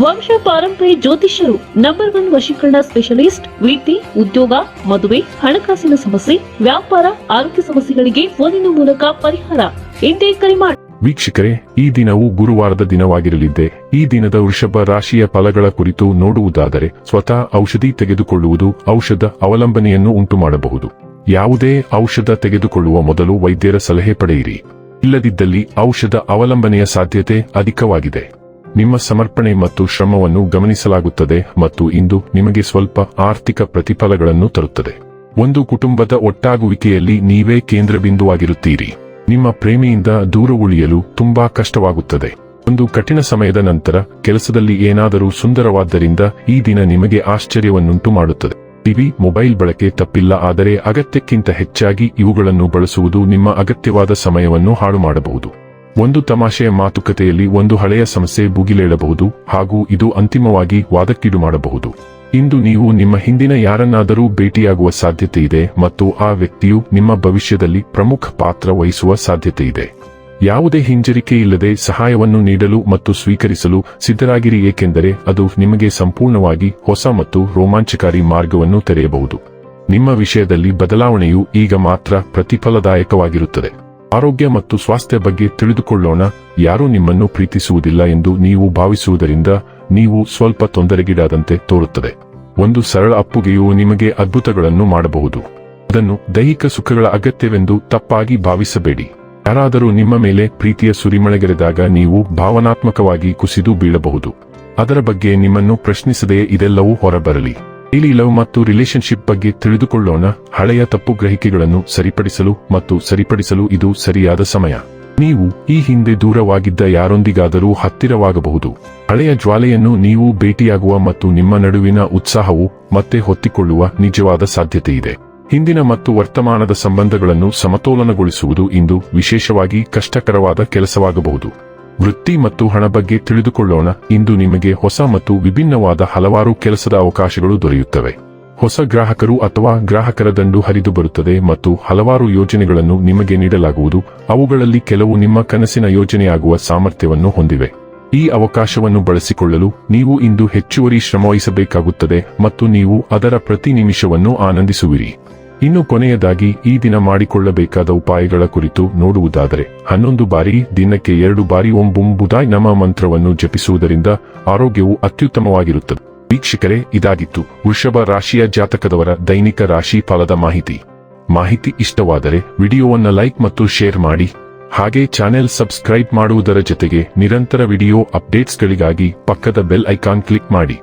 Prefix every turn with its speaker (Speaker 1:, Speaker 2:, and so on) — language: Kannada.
Speaker 1: ವಂಶ ಪಾರಂಪರ್ಯ ಜ್ಯೋತಿಷ್ಯರು ನಂಬರ್ ಒನ್ ವಶೀಕರಣ ಸ್ಪೆಷಲಿಸ್ಟ್ ವೃತ್ತಿ ಉದ್ಯೋಗ, ಮದುವೆ, ಹಣಕಾಸಿನ ಸಮಸ್ಯೆ, ವ್ಯಾಪಾರ, ಆರೋಗ್ಯ ಸಮಸ್ಯೆಗಳಿಗೆ ಫೋನಿನ ಮೂಲಕ ಪರಿಹಾರ. ಇಂದೇ ಕರೆ ಮಾಡಿ
Speaker 2: ವೀಕ್ಷಕರೇ, ಈ ದಿನವು ಗುರುವಾರದ ದಿನವಾಗಿರಲಿದೆ ಈ ದಿನದ ವೃಷಭ ರಾಶಿಯ ಫಲಗಳ ಕುರಿತು ನೋಡುವುದಾದರೆ ಸ್ವತಃ ಔಷಧಿ ತೆಗೆದುಕೊಳ್ಳುವುದು ಔಷಧ ಅವಲಂಬನೆಯನ್ನು ಉಂಟು ಮಾಡಬಹುದು ಯಾವುದೇ ಔಷಧ ತೆಗೆದುಕೊಳ್ಳುವ ಮೊದಲು ವೈದ್ಯರ ಸಲಹೆ ಪಡೆಯಿರಿ. ಇಲ್ಲದಿದ್ದಲ್ಲಿ ಔಷಧ ಅವಲಂಬನೆಯ ಸಾಧ್ಯತೆ ಅಧಿಕವಾಗಿದೆ. ನಿಮ್ಮ ಸಮರ್ಪಣೆ ಮತ್ತು ಶ್ರಮವನ್ನು ಗಮನಿಸಲಾಗುತ್ತದೆ ಮತ್ತು ಇಂದು ನಿಮಗೆ ಸ್ವಲ್ಪ ಆರ್ಥಿಕ ಪ್ರತಿಫಲಗಳನ್ನು ತರುತ್ತದೆ. ಒಂದು ಕುಟುಂಬದ ಒಟ್ಟಾಗುವಿಕೆಯಲ್ಲಿ ನೀವೇ ಕೇಂದ್ರಬಿಂದುವಾಗಿರುತ್ತೀರಿ. ನಿಮ್ಮ ಪ್ರೇಮಿಯಿಂದ ದೂರ ಉಳಿಯಲು ತುಂಬಾ ಕಷ್ಟವಾಗುತ್ತದೆ. ಒಂದು ಕಠಿಣ ಸಮಯದ ನಂತರ ಕೆಲಸದಲ್ಲಿ ಏನಾದರೂ ಸುಂದರವಾದ್ದರಿಂದ ಈ ದಿನ ನಿಮಗೆ ಆಶ್ಚರ್ಯವನ್ನುಂಟು ಮಾಡುತ್ತದೆ ಟಿವಿ, ಮೊಬೈಲ್ ಬಳಕೆ ತಪ್ಪಿಲ್ಲ ಆದರೆ ಅಗತ್ಯಕ್ಕಿಂತ ಹೆಚ್ಚಾಗಿ ಇವುಗಳನ್ನು ಬಳಸುವುದು ನಿಮ್ಮ ಅಗತ್ಯವಾದ ಸಮಯವನ್ನು ಹಾಳು ಮಾಡಬಹುದು ಒಂದು ತಮಾಷೆಯ ಮಾತುಕತೆಯಲ್ಲಿ ಒಂದು ಹಳೆಯ ಸಮಸ್ಯೆ ಭುಗಿಲೇಳಬಹುದು ಹಾಗೂ ಇದು ಅಂತಿಮವಾಗಿ ವಾದಕ್ಕೀಡು ಮಾಡಬಹುದು. ಇಂದು ನೀವು ನಿಮ್ಮ ಹಿಂದಿನ ಯಾರನ್ನಾದರೂ ಭೇಟಿಯಾಗುವ ಸಾಧ್ಯತೆ ಇದೆ ಮತ್ತು ಆ ವ್ಯಕ್ತಿಯು ನಿಮ್ಮ ಭವಿಷ್ಯದಲ್ಲಿ ಪ್ರಮುಖ ಪಾತ್ರ ವಹಿಸುವ ಸಾಧ್ಯತೆ ಇದೆ. ಯಾವುದೇ ಹಿಂಜರಿಕೆ ಇಲ್ಲದೆ ಸಹಾಯವನ್ನು ನೀಡಲು ಮತ್ತು ಸ್ವೀಕರಿಸಲು ಸಿದ್ಧರಾಗಿರಿ ಏಕೆಂದರೆ ಅದು ನಿಮಗೆ ಸಂಪೂರ್ಣವಾಗಿ ಹೊಸ ಮತ್ತು ರೋಮಾಂಚಕಾರಿ ಮಾರ್ಗವನ್ನು ತೆರೆಯಬಹುದು. ನಿಮ್ಮ ವಿಷಯದಲ್ಲಿ ಬದಲಾವಣೆಯು ಈಗ ಮಾತ್ರ ಪ್ರತಿಫಲದಾಯಕವಾಗಿರುತ್ತದೆ. ಆರೋಗ್ಯ ಮತ್ತು ಸ್ವಾಸ್ಥ್ಯ ಬಗ್ಗೆ ತಿಳಿದುಕೊಳ್ಳೋಣ. ಯಾರೂ ನಿಮ್ಮನ್ನು ಪ್ರೀತಿಸುವುದಿಲ್ಲ ಎಂದು ನೀವು ಭಾವಿಸುವುದರಿಂದ ನೀವು ಸ್ವಲ್ಪ ತೊಂದರೆಗೀಡಾದಂತೆ ತೋರುತ್ತದೆ. ಒಂದು ಸರಳ ಅಪ್ಪುಗೆಯು ನಿಮಗೆ ಅದ್ಭುತಗಳನ್ನು ಮಾಡಬಹುದು. ಅದನ್ನು ದೈಹಿಕ ಸುಖಗಳ ಅಗತ್ಯವೆಂದು ತಪ್ಪಾಗಿ ಭಾವಿಸಬೇಡಿ. ಯಾರಾದರೂ ನಿಮ್ಮ ಮೇಲೆ ಪ್ರೀತಿಯ ಸುರಿಮಳೆಗೆರೆದಾಗ ನೀವು ಭಾವನಾತ್ಮಕವಾಗಿ ಕುಸಿದು ಬೀಳಬಹುದು. ಅದರ ಬಗ್ಗೆ ನಿಮ್ಮನ್ನು ಪ್ರಶ್ನಿಸದೆಯೇ ಇದೆಲ್ಲವೂ ಹೊರಬರಲಿ. ಡೈಲಿ ಲವ್ ಮತ್ತು ರಿಲೇಶನ್ಶಿಪ್ ಬಗ್ಗೆ ತಿಳಿದುಕೊಳ್ಳೋಣ. ಹಳೆಯ ತಪ್ಪು ಗ್ರಹಿಕೆಗಳನ್ನು ಸರಿಪಡಿಸಲು ಮತ್ತು ಸರಿಪಡಿಸಲು ಇದು ಸರಿಯಾದ ಸಮಯ. ನೀವು ಈ ಹಿಂದೆ ದೂರವಾಗಿದ್ದ ಯಾರೊಂದಿಗಾದರೂ ಹತ್ತಿರವಾಗಬಹುದು. ಹಳೆಯ ಜ್ವಾಲೆಯನ್ನು ನೀವು ಭೇಟಿಯಾಗುವ ಮತ್ತು ನಿಮ್ಮ ನಡುವಿನ ಉತ್ಸಾಹವು ಮತ್ತೆ ಹೊತ್ತಿಕೊಳ್ಳುವ ನಿಜವಾದ ಸಾಧ್ಯತೆಯಿದೆ. ಹಿಂದಿನ ಮತ್ತು ವರ್ತಮಾನದ ಸಂಬಂಧಗಳನ್ನು ಸಮತೋಲನಗೊಳಿಸುವುದು ಇಂದು ವಿಶೇಷವಾಗಿ ಕಷ್ಟಕರವಾದ ಕೆಲಸವಾಗಬಹುದು. ವೃತ್ತಿ ಮತ್ತು ಹಣ ಬಗ್ಗೆ ತಿಳಿದುಕೊಳ್ಳೋಣ. ಇಂದು ನಿಮಗೆ ಹೊಸ ಮತ್ತು ವಿಭಿನ್ನವಾದ ಹಲವಾರು ಕೆಲಸದ ಅವಕಾಶಗಳು ದೊರೆಯುತ್ತವೆ. ಹೊಸ ಗ್ರಾಹಕರು ಅಥವಾ ಗ್ರಾಹಕರ ದಂಡು ಹರಿದು ಬರುತ್ತದೆ ಮತ್ತು ಹಲವಾರು ಯೋಜನೆಗಳನ್ನು ನಿಮಗೆ ನೀಡಲಾಗುವುದು. ಅವುಗಳಲ್ಲಿ ಕೆಲವು ನಿಮ್ಮ ಕನಸಿನ ಯೋಜನೆಯಾಗುವ ಸಾಮರ್ಥ್ಯವನ್ನು ಹೊಂದಿವೆ. ಈ ಅವಕಾಶವನ್ನು ಬಳಸಿಕೊಳ್ಳಲು ನೀವು ಇಂದು ಹೆಚ್ಚುವರಿ ಶ್ರಮವಹಿಸಬೇಕಾಗುತ್ತದೆ ಮತ್ತು ನೀವು ಅದರ ಪ್ರತಿ ನಿಮಿಷವನ್ನು ಆನಂದಿಸುವಿರಿ. ಇನ್ನು ಕೊನೆಯದಾಗಿ ಈ ದಿನ ಮಾಡಿಕೊಳ್ಳಬೇಕಾದ ಉಪಾಯಗಳ ಕುರಿತು ನೋಡುವುದಾದರೆ, ಹನ್ನೊಂದು ಬಾರಿ ದಿನಕ್ಕೆ ಎರಡು ಬಾರಿ ಓಂ ಬುಂ ನಮ ಮಂತ್ರವನ್ನು ಜಪಿಸುವುದರಿಂದ ಆರೋಗ್ಯವು ಅತ್ಯುತ್ತಮವಾಗಿರುತ್ತದೆ. ವೀಕ್ಷಕರೇ, ಇದಾಗಿತ್ತು ವೃಷಭ ರಾಶಿಯ ಜಾತಕದವರ ದೈನಿಕ ರಾಶಿ ಫಲದ ಮಾಹಿತಿ. ಮಾಹಿತಿ ಇಷ್ಟವಾದರೆ ವಿಡಿಯೋವನ್ನು ಲೈಕ್ ಮತ್ತು ಶೇರ್ ಮಾಡಿ. ಹಾಗೆ ಚಾನೆಲ್ ಸಬ್ಸ್ಕ್ರೈಬ್ ಮಾಡುವುದರ ಜೊತೆಗೆ ನಿರಂತರ ವಿಡಿಯೋ ಅಪ್ಡೇಟ್ಸ್ಗಳಿಗಾಗಿ ಪಕ್ಕದ ಬೆಲ್ ಐಕಾನ್ ಕ್ಲಿಕ್ ಮಾಡಿ.